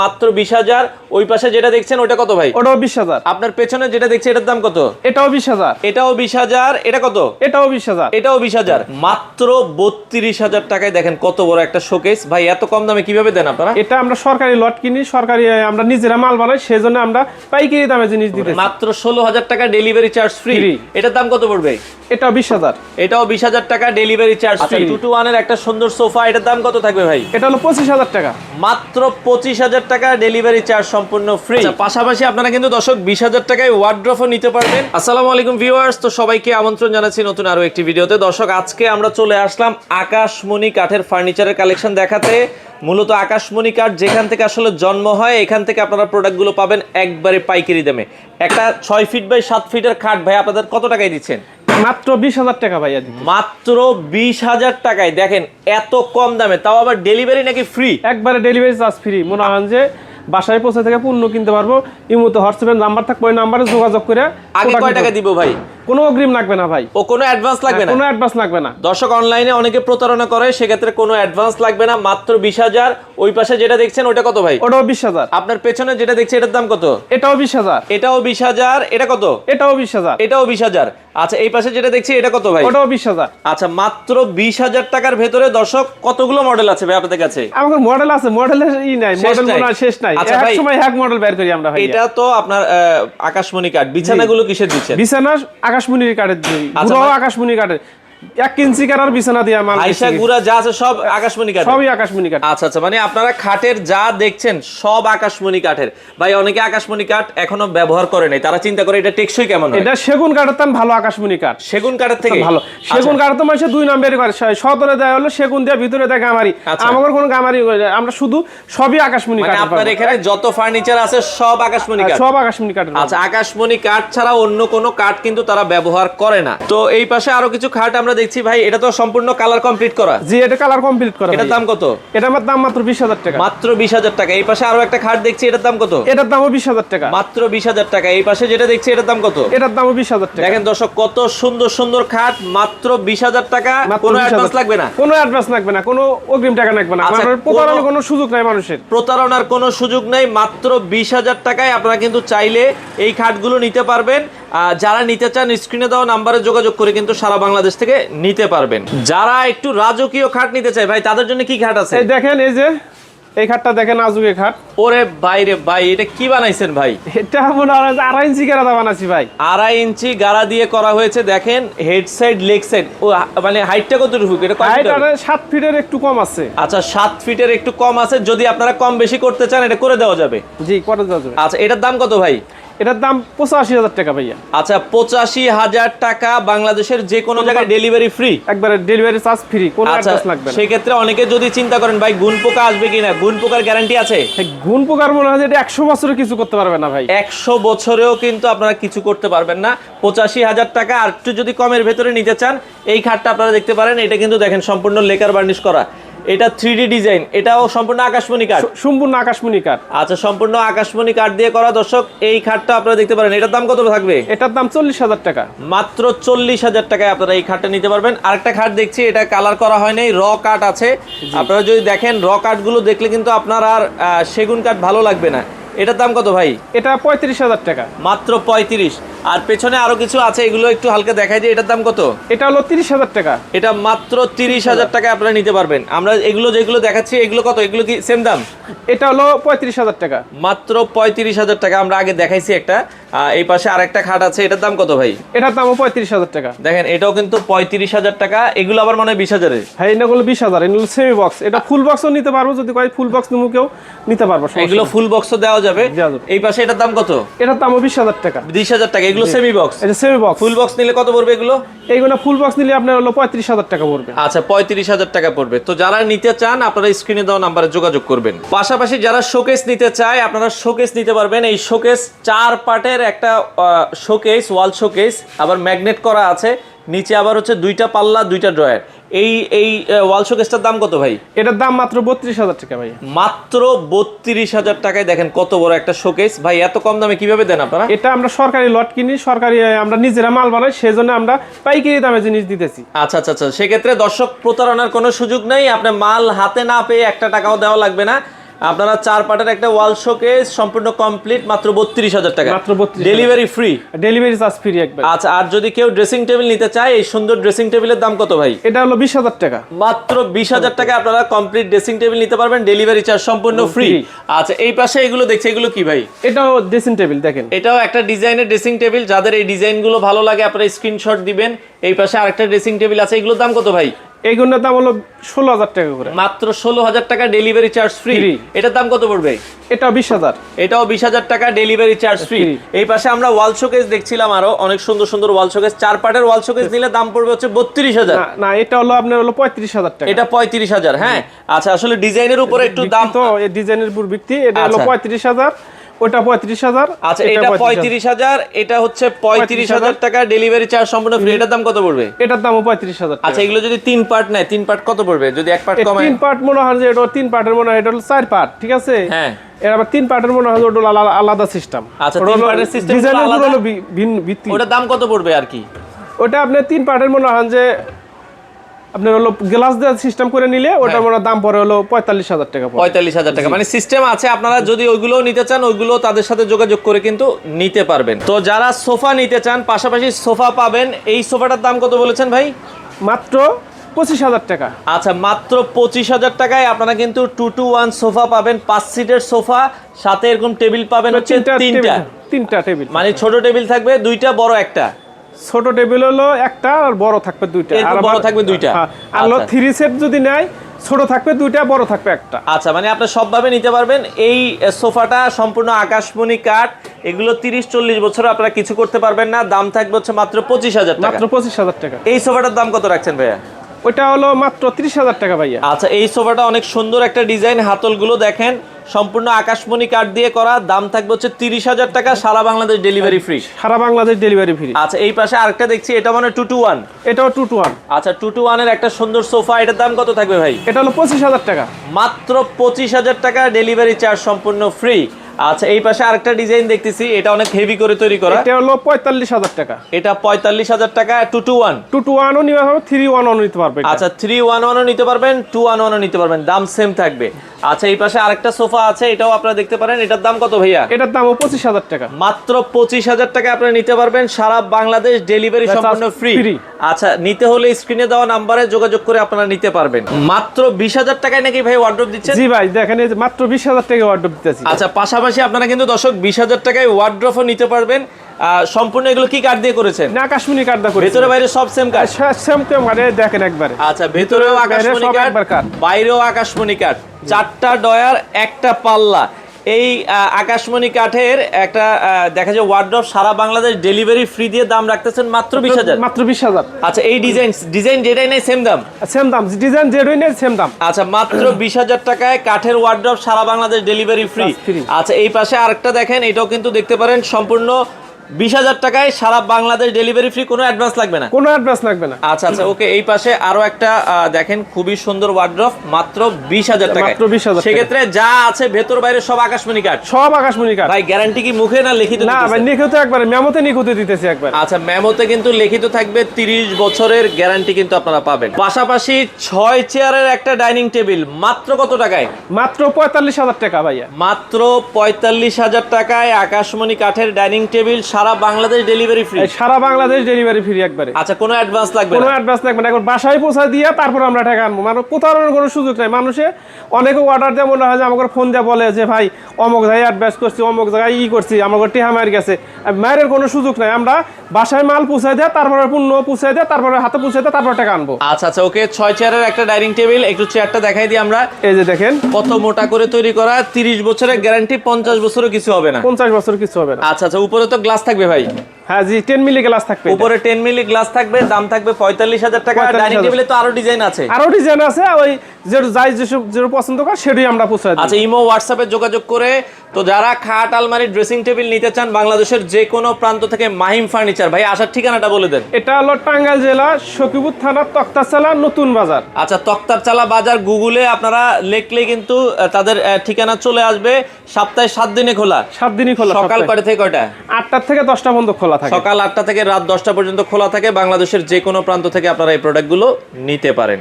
মাত্র বিশ হাজার ওই পাশে যেটা দেখছেন ওটা কত ভাই? ওটাও বিশ হাজার। আপনার পেছনে যেটা দেখছি এটার দাম কত? এটাও বিশ হাজার। এটাও বিশ হাজার এটা কত? এটাও বিশ হাজার। এটাও বিশ হাজার। মাত্র বত্রিশ হাজার টাকায় দেখেন কত বড় একটা শোকেস ভাই এত কম দামে কীভাবে দেন আপনারা? এটা আমরা সরকারি লট কিনি সরকারি আমরা নিজেরা মাল বানাই সেই জন্য আমরা পাইকারি দামে জিনিস দিতে মাত্র ষোলো হাজার টাকা ডেলিভারি চার্জ ফ্রি। এটার দাম কত পড়বে? এটাও বিশ হাজার। এটাও বিশ হাজার টাকা delivery charge free. Two two ওয়ানের একটা সুন্দর সোফা এটার দাম কত থাকবে ভাই? এটা হলো পঁচিশ হাজার টাকা। মাত্র পঁচিশ হাজার টাকা ডেলিভারি চার্জ সম্পূর্ণ ফ্রি পাশাপাশি আপনারা কিন্তু দর্শক বিশ হাজার টাকায় ওয়ার্ড্রফও নিতে পারবেন। আসসালামু আলাইকুম ভিউয়ার্স তো সবাইকে আমন্ত্রণ জানাচ্ছি নতুন আরও একটি ভিডিওতে। দর্শক, আজকে আমরা চলে আসলাম আকাশমণি কাঠের ফার্নিচারের কালেকশন দেখাতে। মূলত আকাশমণি কাঠ যেখান থেকে আসলে জন্ম হয়, এখান থেকে আপনারা প্রোডাক্টগুলো পাবেন একবারে পাইকারি দামে। একটা ছয় ফিট বাই সাত ফিটের খাট, ভাই, আপনাদের কত টাকায় দিচ্ছেন? মাত্র বিশ হাজার টাকা ভাইয়া মাত্র বিশ হাজার টাকায়। দেখেন এত কম দামে তাও আবার ডেলিভারি নাকি ফ্রি একবারে ডেলিভারি চার্জ ফ্রি মনে হন যে বাসায় পৌঁছে থেকে পণ্য কিনতে পারব। ইমুতে হোয়াটসঅ্যাপের নাম্বার থাকবে ওই নাম্বারে যোগাযোগ করে আগে কয় টাকা দিব ভাই। কোনো অগ্রিম লাগবে না ভাই। ও কোনো অ্যাডভান্স লাগবে না? কোনো অ্যাডভান্স লাগবে না। দর্শক অনলাইনে অনেকে প্রতারণা করে সেক্ষেত্রে কোনো অ্যাডভান্স লাগবে না মাত্র বিশ হাজার। ওই পাশে যেটা দেখছেন ওটা কত ভাই? ওটাও বিশ হাজার। আপনার পেছনে যেটা দেখছি এটার দাম কত? এটাও বিশ হাজার। এটাও বিশ হাজার এটা কত? এটাও বিশ হাজার। এটাও বিশ হাজার। আচ্ছা এই পাশে যেটা দেখছি এটা কত ভাই? ওটাও বিশ হাজার। আচ্ছা মাত্র বিশ হাজার টাকার ভেতরে দর্শক কতগুলো মডেল আছে ভাই আপনাদের কাছে? আমাদের মডেল আছে মডেলের ই নাই মডেল। মনে শেষ নাই। আচ্ছা এক ভাই, সময় এক মডেল বের করি আমরা ভাই এটা তো আপনার আকাশমণি কাঠ বিছানাগুলো কিসের দিচ্ছেন? বিছানা আকাশমণির কাঠের দিই আকাশমণির গুড়াও ভাই- আকাশমণি কাঠের। এক ইঞ্চি কাটার বিছানা দিয়ে মাল আইসা গুড়া যা আছে সব আকাশমণি কাঠ সবই আকাশমণি কাঠ। আচ্ছা আচ্ছা মানে আপনারা খাটের যা দেখছেন সব আকাশমণি কাঠের। ভাই অনেকে আকাশমণি কাঠ এখনও ব্যবহার করে নাই। তারা চিন্তা করে এটা টেকসই কেমন এটা সেগুন কাঠের দাম ভালো আকাশমণি কাঠ। সেগুন কাঠের থেকে? ভালো। সেগুন কাঠ তো মানুষের দুই নম্বরে করে সতরে দেয় হলো সেগুন দেয় ভিতরে দেয় গামারি। আচ্ছা। আমাদের কোনো গামারি আমরা শুধু সবই আকাশমণি মানে কাঠ আপনার এখানে যত ফার্নিচার আছে সব আকাশমণি কাঠ। সব আকাশমণি কাঠের আচ্ছা আকাশমণি কাঠ ছাড়া অন্য কোনো কাঠ কিন্তু তারা ব্যবহার করে না। তো এই পাশে আরও কিছু খাট আমরা দেখছি ভাই এটা তো সম্পূর্ণ কালার কমপ্লিট করা। জি এটা কালার কমপ্লিট করা এটার দাম কত? এটা আমার দাম মাত্র বিশ হাজার টাকা। মাত্র বিশ হাজার টাকা। এই পাশে আরও একটা খাট দেখছি এটার দাম কত? এটার দামও বিশ হাজার টাকা। মাত্র বিশ হাজার টাকা। এই পাশে যেটা দেখছি এটার দাম কত? এটার দামও বিশ হাজার টাকা। দেখেন দর্শক কত সুন্দর সুন্দর খাট মাত্র বিশ হাজার টাকা। মাত্র কোনো 20,000 অ্যাডভান্স লাগবে না। কোনো অ্যাডভান্স লাগবে না। কোনো অগ্রিম টাকা লাগবে না। আচ্ছা, প্রতারণার কোনো- সুযোগ নাই মানুষের। প্রতারণার কোনো সুযোগ নাই। মাত্র বিশ হাজার টাকায় আপনারা কিন্তু চাইলে এই খাটগুলো নিতে পারবেন। যারা নিতে চান স্ক্রিনে দেওয়া নাম্বারে যোগাযোগ করে কিন্তু সারা বাংলাদেশ থেকে নিতে পারবেন। যারা একটু রাজকীয় খাট নিতে চায় ভাই তাদের জন্য কি খাট আছে? দেখেন এই যে এই খাটটা দেখেন আজুকে খাট। ওরে বাইরে ভাই এটা কি বানাইছেন ভাই? এটা মনে হয় আড়াই ইঞ্চি কেরাদা বানাচ্ছি ভাই। আড়াই ইঞ্চি গাড়া দিয়ে করা হয়েছে দেখেন হেড সাইড লেগ সাইড ও মানে হাইটটা কত কতটুকু? এটা? সাত ফিটের একটু কম আছে। আচ্ছা সাত ফিটের একটু কম আছে যদি আপনারা কম বেশি করতে চান এটা করে দেওয়া যাবে। জি কত দেওয়া যাবে। আচ্ছা এটার দাম কত ভাই? এটার দাম পঁচাশি হাজার টাকা ভাইয়া। আচ্ছা পঁচাশি হাজার টাকা বাংলাদেশের যে কোনো জায়গায় ডেলিভারি ফ্রি একবারে ডেলিভারি চার্জ ফ্রি কোনো আচ্ছা লাগবে না। সেক্ষেত্রে অনেকে যদি চিন্তা করেন ভাই গুণ পোকা আসবে কিনা? গুণ পোকার গ্যারান্টি আছে? গুণ পোকার মনে হয় যে এটা একশো বছরে কিছু করতে পারবে না ভাই। একশো বছরেও কিন্তু আপনারা কিছু করতে পারবেন না। পঁচাশি হাজার টাকা আর একটু যদি কমের ভেতরে নিতে চান এই খাটটা আপনারা দেখতে পারেন। এটা কিন্তু দেখেন সম্পূর্ণ লেকার বার্নিশ করা। এটা থ্রি ডিজাইন এটাও সম্পূর্ণ আকাশমণি কাঠ। সম্পূর্ণ আকাশমণি কাঠ। আচ্ছা সম্পূর্ণ আকাশমণি কাঠ দিয়ে করা। দর্শক এই খাটটা আপনারা দেখতে পারেন। এটার দাম কত থাকবে? এটার দাম চল্লিশ হাজার টাকা। মাত্র চল্লিশ হাজার টাকায় আপনারা এই খাটটা নিতে পারবেন। আরেকটা খাট দেখছি এটা কালার করা হয় নাই র কাঠ আছে। আপনারা যদি দেখেন র কাঠগুলো দেখলে কিন্তু আপনার আর সেগুন কাঠ ভালো লাগবে না। এটার দাম কত ভাই? এটা পঁয়ত্রিশ হাজার টাকা। মাত্র পঁয়ত্রিশ। আর পেছনে আরও কিছু আছে এগুলো একটু হালকা দেখাই দিই এটার দাম কত? এটা হলো তিরিশ হাজার টাকা। এটা মাত্র তিরিশ হাজার টাকা আপনারা নিতে পারবেন। আমরা এগুলো যেগুলো দেখাচ্ছি এগুলো কত? এগুলো কি সেম দাম? এটা হলো পঁয়ত্রিশ হাজার টাকা। মাত্র পঁয়ত্রিশ হাজার টাকা আমরা আগে দেখাইছি একটা। এই পাশে আরেকটা খাট আছে এটার দাম কত ভাই? এটার দামও পঁয়ত্রিশ হাজার টাকা। দেখেন এটাও কিন্তু পঁয়ত্রিশ হাজার টাকা এগুলো আবার মনে হয় বিশ হাজারের। হ্যাঁ এটা হলো বিশ হাজার এগুলো সেমি বক্স এটা ফুল বক্সও নিতে পারব যদি কয় ফুল বক্স নিমু কেউ নিতে পারব এগুলো ফুল বক্সও দেওয়া যাবে। দেওয়া যাবে। এই পাশে এটার দাম কত? এটার দামও বিশ হাজার টাকা। বিশ হাজার টাকা এগুলো সেমি বক্স এটা সেমি বক্স ফুল বক্স নিলে কত পড়বে এগুলো? এইগুলো ফুল বক্স নিলে আপনার হলো পঁয়ত্রিশ হাজার টাকা পড়বে। আচ্ছা পঁয়ত্রিশ হাজার টাকা পড়বে। তো যারা নিতে চান আপনারা স্ক্রিনে দেওয়া নাম্বারে যোগাযোগ করবেন। পাশাপাশি যারা শোকেস নিতে চায় আপনারা শোকেস নিতে পারবেন। এই শোকেস চার পার্টের একটা শোকেস ওয়াল শোকেস আবার ম্যাগনেট করা আছে। নিচে আবার হচ্ছে দুইটা পাল্লা দুইটা ড্রয়ার এই এই ওয়াল শোকেসটার দাম কত ভাই? এটার দাম মাত্র বত্রিশ হাজার টাকা ভাই মাত্র বত্রিশ হাজার টাকায় দেখেন কত বড় একটা শোকেস ভাই এত কম দামে কীভাবে দেন আপনারা? এটা আমরা সরকারি লট কিনি সরকারি আমরা নিজেরা মাল বানাই সেই জন্য আমরা পাইকারি দামে জিনিস দিতেছি। আচ্ছা আচ্ছা আচ্ছা। সেক্ষেত্রে দর্শক প্রতারণার কোনো সুযোগ নেই। আপনার মাল হাতে না পেয়ে একটা টাকাও দেওয়া লাগবে না। আপনারা চার পাটের একটা ওয়াল শোকেস সম্পূর্ণ কমপ্লিট মাত্র বত্রিশ হাজার টাকা। মাত্র 32,000 delivery free delivery charge free একবার। আচ্ছা আর যদি কেউ ড্রেসিং টেবিল নিতে চায় এই সুন্দর ড্রেসিং টেবিলের দাম কত ভাই? এটা হলো বিশ হাজার টাকা। মাত্র বিশ হাজার টাকা আপনারা কমপ্লিট ড্রেসিং টেবিল নিতে পারবেন ডেলিভারি চার্জ সম্পূর্ণ ফ্রি আচ্ছা এই পাশে এগুলো দেখছি এগুলো কি ভাই? এটাও ড্রেসিং টেবিল দেখেন। এটাও একটা ডিজাইনের ড্রেসিং টেবিল যাদের এই ডিজাইনগুলো ভালো লাগে আপনারা স্ক্রিনশট দিবেন। এই পাশে আরেকটা ড্রেসিং টেবিল আছে এগুলোর দাম কত ভাই? এইগুলোর দাম হলো ষোলো হাজার টাকা করে। মাত্র ষোলো হাজার টাকা ডেলিভারি চার্জ ফ্রি। এটার দাম কত পড়বে? এটাও বিশ হাজার এটাও বিশ হাজার টাকা ডেলিভারি চার্জ ফ্রি। এই পাশে আমরা ওয়াল শোকেস দেখছিলাম আরও অনেক সুন্দর সুন্দর ওয়াল শোকেস চার পাটের ওয়াল শোকেস নিলে দাম পড়বে হচ্ছে বত্রিশ হাজার না এটা হলো আপনার হলো পঁয়ত্রিশ হাজার টাকা। এটা পঁয়ত্রিশ হাজার হ্যাঁ আচ্ছা আসলে ডিজাইনের উপরে একটু দাম তো ডিজাইনের উপর ভিত্তি এটা হলো আচ্ছা। পঁয়ত্রিশ হাজার ওটা পঁয়ত্রিশ হাজার আচ্ছা এটা পঁয়ত্রিশ হাজার। এটা হচ্ছে পঁয়ত্রিশ হাজার টাকা ডেলিভারি চার্জ সম্পূর্ণ ফ্রি এটার দাম কত পড়বে? এটার দামও পঁয়ত্রিশ হাজার আচ্ছা এগুলো যদি তিন পার্ট নেয় তিন পার্ট কত পড়বে? যদি এক পার্ট কমায়। তিন পার্ট মনে হয় যে এটা তিন পার্টের মনে হয় এটা হলো চার পার্ট ঠিক আছে? হ্যাঁ। এর আবার তিন পার্টের মনে হয় ওটা আলাদা সিস্টেম আচ্ছা, তিন পার্টের উপর আলাদা? ভিন্ন- ভিত্তি। ওটার দাম কত পড়বে আর কি? ওটা আপনার তিন পার্টের মনে হয় যে আপনার হলো গ্লাস দেওয়ার সিস্টেম করে নিলে ওটা হ্যাঁ। মনে দাম পড়ে হলো পঁয়তাল্লিশ হাজার টাকা পঁয়তাল্লিশ হাজার টাকা। মানে সিস্টেম আছে আপনারা যদি ওইগুলো নিতে চান ওইগুলো তাদের সাথে যোগাযোগ করে কিন্তু নিতে পারবেন। তো যারা সোফা নিতে চান পাশাপাশি সোফা পাবেন এই সোফাটার দাম কত বলেছেন ভাই? মাত্র পঁচিশ হাজার টাকা। আচ্ছা মাত্র পঁচিশ হাজার টাকায় আপনারা কিন্তু টু টু ওয়ান সোফা পাবেন পাঁচ সিটের সোফা সাথে এরকম টেবিল পাবেন হচ্ছে তিনটা তিনটা। টেবিল মানে ছোট টেবিল থাকবে দুইটা বড় একটা। ছোট টেবিল হলো একটা আর বড় থাকবে দুইটা। আর বড় থাকবে দুইটা? হ্যাঁ, আর হলো আচ্ছা। থ্রি সেট যদি নেয় ছোট থাকবে দুইটা বড় থাকবে একটা। আচ্ছা মানে আপনি সবভাবে নিতে পারবেন। এই সোফাটা সম্পূর্ণ আকাশমণি কাঠ। এগুলো তিরিশ চল্লিশ বছর আপনারা কিছু করতে পারবেন না। দাম থাকবে হচ্ছে মাত্র পঁচিশ হাজার টাকা। মাত্র পঁচিশ হাজার টাকা। এই সোফাটার দাম কত রাখছেন ভাইয়া? ওইটা হলো মাত্র ত্রিশ হাজার টাকা ভাইয়া। আচ্ছা এই সোফাটা অনেক সুন্দর একটা ডিজাইন। হাতলগুলো দেখেন সম্পূর্ণ আকাশমণি কাঠ দিয়ে করা দাম থাকবে হচ্ছে তিরিশ হাজার টাকা সারা বাংলাদেশ ডেলিভারি ফ্রি সারা বাংলাদেশ ডেলিভারি ফ্রি আচ্ছা এই পাশে আরেকটা দেখছি এটা মানে টু টু ওয়ান এটাও টু টু ওয়ান আচ্ছা টু টু ওয়ানের একটা সুন্দর সোফা এটার দাম কত থাকবে ভাই? এটা হলো পঁচিশ হাজার টাকা। মাত্র পঁচিশ হাজার টাকা ডেলিভারি চার্জ সম্পূর্ণ ফ্রি আচ্ছা এই পাশে আরেকটা ডিজাইন দেখতেছি এটা অনেক হেভি করে তৈরি করা। এটা হলো পঁয়তাল্লিশ হাজার টাকা। এটা পঁয়তাল্লিশ হাজার টাকা two two one two two ওয়ানও নিতে পারবে থ্রি ওয়ান ওয়ানও নিতে পারবেন আচ্ছা থ্রি ওয়ান ওয়ানও নিতে পারবেন টু ওয়ান ওয়ানও নিতে পারবেন দাম সেম থাকবে। আচ্ছা এই পাশে আরেকটা সোফা আছে এটাও আপনারা দেখতে পারেন। এটার দাম কত ভাইয়া? এটার দাম পঁচিশ হাজার টাকা। মাত্র পঁচিশ হাজার টাকা আপনারা নিতে পারবেন। সারা বাংলাদেশ ডেলিভারি সম্পূর্ণ ফ্রি আচ্ছা নিতে হলে স্ক্রিনে দেওয়া নাম্বারে যোগাযোগ করে আপনারা নিতে পারবেন। মাত্র বিশ হাজার টাকায় নাকি ভাই অর্ডার দিচ্ছেন? জি ভাই দেখেন এই মাত্র বিশ হাজার টাকা অর্ডার দিতেছি। আচ্ছা পাশাপাশি আপনারা কিন্তু দর্শক বিশ হাজার টাকায় ওয়ার্ড্রফও নিতে পারবেন। সম্পূর্ণ এগুলো কি কাঠ দিয়ে করেছেন? না কাশ্মীরি কাঠটা করে ভেতরে বাইরে সব সেম কাঠ সেম মানে দেখেন একবারে। আচ্ছা ভেতরেও আকাশমণি কাঠ। বাইরেও আকাশমণি কাঠ চারটা ডয়ার একটা পাল্লা। এই আকাশমণি কাঠের একটা দেখা যায় ওয়ার্ড্রপ সারা বাংলাদেশ ডেলিভারি ফ্রি দিয়ে দাম রাখতেছেন মাত্র বিশ হাজার। মাত্র বিশ হাজার। আচ্ছা এই ডিজাইন ডিজাইন যেটাই নেই সেম দাম? সেম দাম ডিজাইন যেটাই নেই সেম দাম। আচ্ছা মাত্র বিশ হাজার টাকায় কাঠের ওয়ার্ড্রপ সারা বাংলাদেশ ডেলিভারি ফ্রি আচ্ছা এই পাশে আরেকটা দেখেন এটাও কিন্তু দেখতে পারেন সম্পূর্ণ বিশ হাজার টাকায় সারা বাংলাদেশ ডেলিভারি ফ্রি কোনো অ্যাডভান্স লাগবে না? কোনো অ্যাডভান্স লাগবে না। আচ্ছা আচ্ছা ওকে এই পাশে আরও একটা দেখেন খুবই সুন্দর ওয়ার্ড্রপ মাত্র বিশ হাজার টাকা মাত্র 20,000 টাকা। সেক্ষেত্রে যা আছে ভেতর বাইরে সব আকাশমণি কাঠ সব আকাশমণি কাঠ ভাই গ্যারান্টি কি মুখে না লিখিত না? ভাই একবারে মেমোতে নিখুঁতে দিতেছি একবার। আচ্ছা মেমোতে কিন্তু লিখিত থাকবে তিরিশ বছরের গ্যারান্টি কিন্তু আপনারা পাবেন। পাশাপাশি ছয় চেয়ারের একটা ডাইনিং টেবিল মাত্র কত টাকায়? মাত্র পঁয়তাল্লিশ হাজার টাকা ভাইয়া। মাত্র পঁয়তাল্লিশ হাজার টাকায় আকাশমণি কাঠের ডাইনিং টেবিল সারা বাংলাদেশ ডেলিভারি ফ্রি সারা বাংলাদেশ ডেলিভারি ফ্রি একবারে। আচ্ছা কোনো অ্যাডভান্স লাগবে কোনো অ্যাডভান্স লাগবে না। একবার বাসায় পৌঁছায় দিয়ে তারপর আমরা টাকা আনব। মানে প্রতারণার কোনো সুযোগ নেই। মানুষে অনেকে অর্ডার দেয় মনে হয় যে আমাকে ফোন দিয়ে বলে যে ভাই অমুক জায়গায় অ্যাডভান্স করছি অমুক জায়গায় ই করছি আমাকে টেহা মার গেছে। মায়ের কোনো সুযোগ নাই। আমরা বাসায় মাল পৌঁছায় দেয় তারপরে পণ্য পৌঁছায় দেয় তারপরে হাতে পৌঁছায় দেয় তারপর টাকা আনব। আচ্ছা আচ্ছা ওকে ছয় চেয়ারের একটা ডাইনিং টেবিল একটু চেয়ারটা দেখাই দিই আমরা। এই যে দেখেন। কত মোটা করে তৈরি করা তিরিশ বছরের গ্যারান্টি পঞ্চাশ বছরও কিছু হবে না। পঞ্চাশ বছর কিছু হবে না। আচ্ছা আচ্ছা উপরে তো গ্লাস থাকবে ভাই? হ্যাঁ জি টেন মিলি গ্লাস থাকবে উপরে টেন মিলি গ্লাস থাকবে দাম থাকবে পঁয়তাল্লিশ হাজার টাকা। ডাইনিং টেবিলে তো আরও ডিজাইন আছে। আরও ডিজাইন আছে ওই যে যাই যেটা পছন্দ করে সেটাই আমরা পৌঁছায় দিই। আচ্ছা ইমো হোয়াটসঅ্যাপে যোগাযোগ করে তো যারা খাট আলমারি ড্রেসিং টেবিল নিতে চান বাংলাদেশের যে কোনো প্রান্ত থেকে মাহিম ফার্নিচার ভাই আসার ঠিকানাটা বলে দেন। এটা হলো টাঙ্গাইল জেলা সকিপুর থানা তক্তাচালা নতুন বাজার। আচ্ছা তক্তার চালা বাজার গুগলে আপনারা লিখলে কিন্তু তাদের ঠিকানা চলে আসবে। সপ্তাহে সাত দিনে খোলা। সাত দিনই খোলা সকাল। কয়টা থেকে কয়টা? আটটার থেকে দশটা পর্যন্ত খোলা থাকে। সকাল আটটা থেকে রাত দশটা পর্যন্ত খোলা থাকে। বাংলাদেশের যে কোনো প্রান্ত থেকে আপনারা এই প্রোডাক্টগুলো নিতে পারেন।